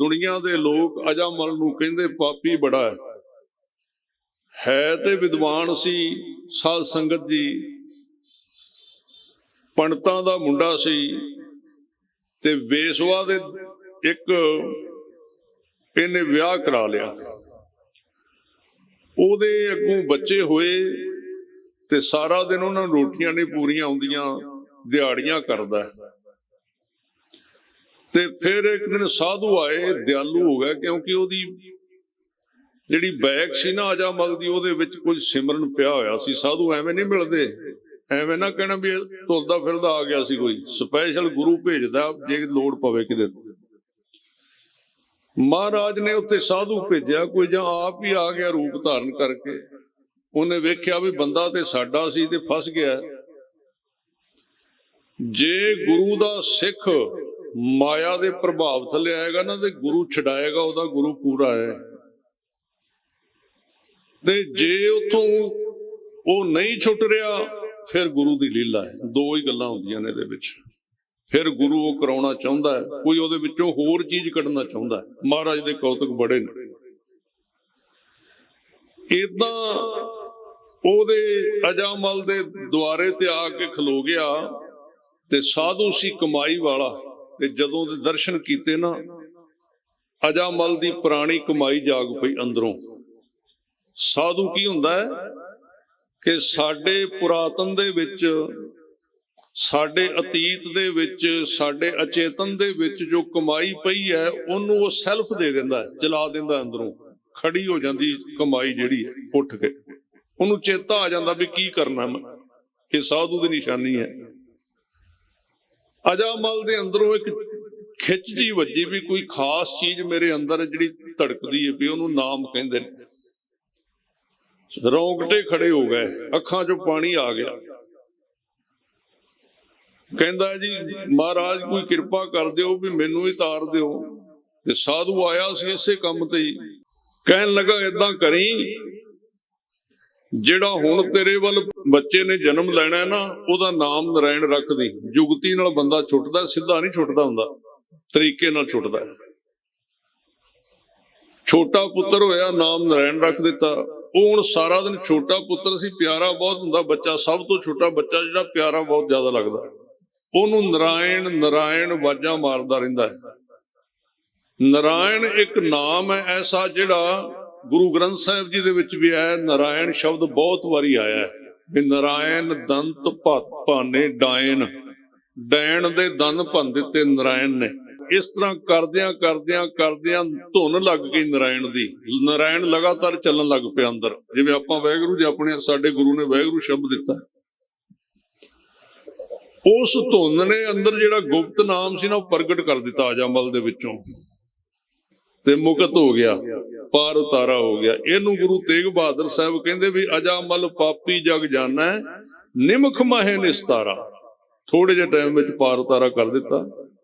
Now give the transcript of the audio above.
ਦੁਨੀਆ ਦੇ ਲੋਕ ਅਜਾਮਲ ਨੂੰ ਕਹਿੰਦੇ, ਪਾਪੀ ਬੜਾ ਹੈ। ਹੈ ਤੇ ਵਿਦਵਾਨ ਸੀ, ਸਾਧ ਸੰਗਤ ਜੀ। ਪੰਡਤਾਂ ਦਾ ਮੁੰਡਾ ਸੀ ਤੇ ਵੇਸਵਾ ਦੇ ਇੱਕ ਇਹਨੇ ਵਿਆਹ ਕਰਾ ਲਿਆ। ਉਹਦੇ ਅੱਗੋਂ ਬੱਚੇ ਹੋਏ ਤੇ ਸਾਰਾ ਦਿਨ ਉਹਨਾਂ ਨੂੰ ਰੋਟੀਆਂ ਨਹੀਂ ਪੂਰੀਆਂ ਆਉਂਦੀਆਂ, ਦਿਹਾੜੀਆਂ ਕਰਦਾ। ਤੇ ਫਿਰ ਇੱਕ ਦਿਨ ਸਾਧੂ ਆਏ, ਦਿਆਲੂ ਹੋ ਗਿਆ ਕਿਉਂਕਿ ਉਹਦੀ ਜਿਹੜੀ ਬੈਗ ਸੀ ਨਾ ਅਜਾਮਲ ਦੀ, ਉਹਦੇ ਵਿੱਚ ਕੁਝ ਸਿਮਰਨ ਪਿਆ ਹੋਇਆ ਸੀ। ਸਾਧੂ ਐਵੇਂ ਨਹੀਂ ਮਿਲਦੇ। ਐਵੇਂ ਨਾ ਕਹਿਣਾ ਵੀ ਤੁਰਦਾ ਫਿਰਦਾ ਆ ਗਿਆ ਸੀ ਕੋਈ। ਸਪੈਸ਼ਲ ਗੁਰੂ ਭੇਜਦਾ, ਜੇ ਲੋੜ ਪਵੇ ਕਿਤੇ। ਮਹਾਰਾਜ ਨੇ ਉੱਥੇ ਸਾਧੂ ਭੇਜਿਆ, ਕੋਈ ਜਾਂ ਆਪ ਹੀ ਆ ਗਿਆ ਰੂਪ ਧਾਰਨ ਕਰਕੇ। ਉਹਨੇ ਵੇਖਿਆ ਵੀ ਬੰਦਾ ਤੇ ਸਾਡਾ ਸੀ ਤੇ ਫਸ ਗਿਆ। ਜੇ ਗੁਰੂ ਦਾ ਸਿੱਖ ਮਾਇਆ ਦੇ ਪ੍ਰਭਾਵ ਥੱਲੇ ਆਏਗਾ ਨਾ ਤੇ ਗੁਰੂ ਛਡਾਏਗਾ, ਉਹਦਾ ਗੁਰੂ ਪੂਰਾ ਹੈ। ਤੇ ਜੇ ਉਥੋਂ ਉਹ ਨਹੀਂ ਛੁੱਟ ਰਿਹਾ, ਫਿਰ ਗੁਰੂ ਦੀ ਲੀਲਾ ਹੈ। ਦੋ ਹੀ ਗੱਲਾਂ ਹੁੰਦੀਆਂ ਨੇ ਇਹਦੇ ਵਿੱਚ। ਫਿਰ ਗੁਰੂ ਉਹ ਕਰਾਉਣਾ ਚਾਹੁੰਦਾ ਹੈ, ਕੋਈ ਉਹਦੇ ਵਿੱਚੋਂ ਹੋਰ ਚੀਜ਼ ਕੱਢਣਾ ਚਾਹੁੰਦਾ ਹੈ। ਮਹਾਰਾਜ ਦੇ ਕੌਤਕ ਬੜੇ ਨੇ। ਇਦਾਂ ਉਹਦੇ ਅਜਾਮਲ ਦੇ ਦੁਆਰੇ ਤੇ ਆ ਕੇ ਖਲੋ ਗਿਆ ਤੇ ਸਾਧੂ ਸੀ ਕਮਾਈ ਵਾਲਾ। ਤੇ ਜਦੋਂ ਦੇ ਦਰਸ਼ਨ ਕੀਤੇ ਨਾ ਅਜਾਮਲ ਦੀ ਪੁਰਾਣੀ ਕਮਾਈ ਜਾਗ ਪਈ ਅੰਦਰੋਂ। ਸਾਧੂ ਕੀ ਹੁੰਦਾ ਹੈ ਕਿ ਸਾਡੇ ਪੁਰਾਤਨ ਦੇ ਵਿੱਚ ਸਾਡੇ ਅਤੀਤ ਦੇ ਵਿੱਚ ਸਾਡੇ ਅਚੇਤਨ ਦੇ ਵਿੱਚ ਜੋ ਕਮਾਈ ਪਈ ਹੈ ਉਹਨੂੰ ਉਹ ਸੈਲਫ ਦੇ ਦਿੰਦਾ ਹੈ, ਜਲਾ ਦਿੰਦਾ ਅੰਦਰੋਂ। ਖੜੀ ਹੋ ਜਾਂਦੀ ਕਮਾਈ ਜਿਹੜੀ ਉੱਠ ਕੇ। ਉਹਨੂੰ ਚੇਤਾ ਆ ਜਾਂਦਾ ਵੀ ਕੀ ਕਰਨਾ ਮੈਂ। ਇਹ ਸਾਧੂ ਦੀ ਨਿਸ਼ਾਨੀ ਹੈ। ਅਜਾਮਲ ਦੇ ਅੰਦਰੋਂ ਇੱਕ ਖਿੱਚ ਜੀ ਵੱਜੀ ਵੀ ਕੋਈ ਖਾਸ ਚੀਜ਼ ਮੇਰੇ ਅੰਦਰ ਜਿਹੜੀ ਧੜਕਦੀ ਹੈ ਵੀ ਉਹਨੂੰ ਨਾਮ ਕਹਿੰਦੇ ਨੇ। ਰੌਂਗਟੇ ਖੜੇ ਹੋ ਗਏ, ਅੱਖਾਂ 'ਚੋਂ ਪਾਣੀ ਆ ਗਿਆ। ਕਹਿੰਦਾ ਜੀ, ਮਹਾਰਾਜ ਕੋਈ ਕਿਰਪਾ ਕਰ ਦਿਓ ਵੀ ਮੈਨੂੰ ਹੀ ਤਾਰ ਦਿਓ। ਤੇ ਸਾਧੂ ਆਇਆ ਸੀ ਇਸੇ ਕੰਮ ਤੇ ਹੀ। ਕਹਿਣ ਲੱਗਾ ਇਦਾਂ ਕਰੀ ਜਿਹੜਾ ਹੁਣ ਤੇਰੇ ਵੱਲ ਬੱਚੇ ਨੇ ਜਨਮ ਲੈਣਾ ਨਾ ਉਹਦਾ ਨਾਮ ਨਰਾਇਣ ਰੱਖ ਦੀ। ਜੁਗਤੀ ਨਾਲ ਬੰਦਾ ਛੁੱਟਦਾ ਸਿੱਧਾ ਨਹੀਂ ਛੁੱਟਦਾ ਹੁੰਦਾ। ਤਰੀਕੇ ਨਾਲ ਛੁੱਟਦਾ। ਛੋਟਾ ਪੁੱਤਰ ਹੋਇਆ ਨਾਮ ਨਰਾਇਣ ਰੱਖ ਦਿੱਤਾ। ਉਹ ਹੁਣ ਸਾਰਾ ਦਿਨ ਛੋਟਾ ਪੁੱਤਰ ਸੀ ਪਿਆਰਾ ਬਹੁਤ ਹੁੰਦਾ ਬੱਚਾ ਸਭ ਤੋਂ ਛੋਟਾ ਬੱਚਾ ਜਿਹੜਾ ਪਿਆਰਾ ਬਹੁਤ ਜ਼ਿਆਦਾ ਲੱਗਦਾ। ਉਹਨੂੰ ਨਰਾਇਣ ਨਰਾਇਣ ਵਾਜਾਂ ਮਾਰਦਾ ਰਹਿੰਦਾ ਹੈ। ਨਰਾਇਣ ਇੱਕ ਨਾਮ ਹੈ ਐਸਾ ਜਿਹੜਾ ਗੁਰੂ ਗ੍ਰੰਥ ਸਾਹਿਬ ਜੀ ਦੇ ਵਿੱਚ ਵੀ ਆਇਆ ਨਾਰਾਇਣ ਸ਼ਬਦ ਬਹੁਤ ਵਾਰੀ ਆਇਆ ਹੈ ਵੀ ਨਰਾਇਣ ਦੰਤ ਭਤ ਭਾਨੇ ਡਾਇਨ ਡੈਣ ਦੇ ਦੰਦ ਭੰਨ ਦਿੱਤੇ ਨਰਾਇਣ ਨੇ। ਇਸ ਤਰ੍ਹਾਂ ਕਰਦਿਆਂ ਕਰਦਿਆਂ ਕਰਦਿਆਂ ਧੁਨ ਲੱਗ ਗਈ ਨਾਰਾਇਣ ਦੀ। ਨਾਰਾਇਣ ਲਗਾਤਾਰ ਚੱਲਣ ਲੱਗ ਪਿਆ ਅੰਦਰ। ਜਿਵੇਂ ਆਪਾਂ ਵਾਹਿਗੁਰੂ ਜੀ ਆਪਣੇ ਸਾਡੇ ਗੁਰੂ ਨੇ ਵਾਹਿਗੁਰੂ ਸ਼ਬਦ ਦਿੱਤਾ। ਉਸ ਧੁਨ ਨੇ ਅੰਦਰ ਜਿਹੜਾ ਗੁਪਤ ਨਾਮ ਸੀ ਨਾ ਉਹ ਪ੍ਰਗਟ ਕਰ ਦਿੱਤਾ ਆਜਾਮਲ ਦੇ ਵਿੱਚੋਂ। ਤੇ ਮੁਕਤ ਹੋ ਗਿਆ ਪਾਰ ਉਤਾਰਾ ਹੋ ਗਿਆ। ਇਹਨੂੰ ਗੁਰੂ ਤੇਗ ਬਹਾਦਰ ਸਾਹਿਬ ਕਹਿੰਦੇ ਵੀ ਅਜਾਮਲ ਪਾਪੀ ਜਗ ਜਾਣਾ ਨਿਮਖ ਮਾਹੇ ਨਿਸਤਾਰਾ। ਥੋੜੇ ਜਿਹੇ ਟਾਈਮ ਵਿੱਚ ਪਾਰ ਉਤਾਰਾ ਕਰ ਦਿੱਤਾ।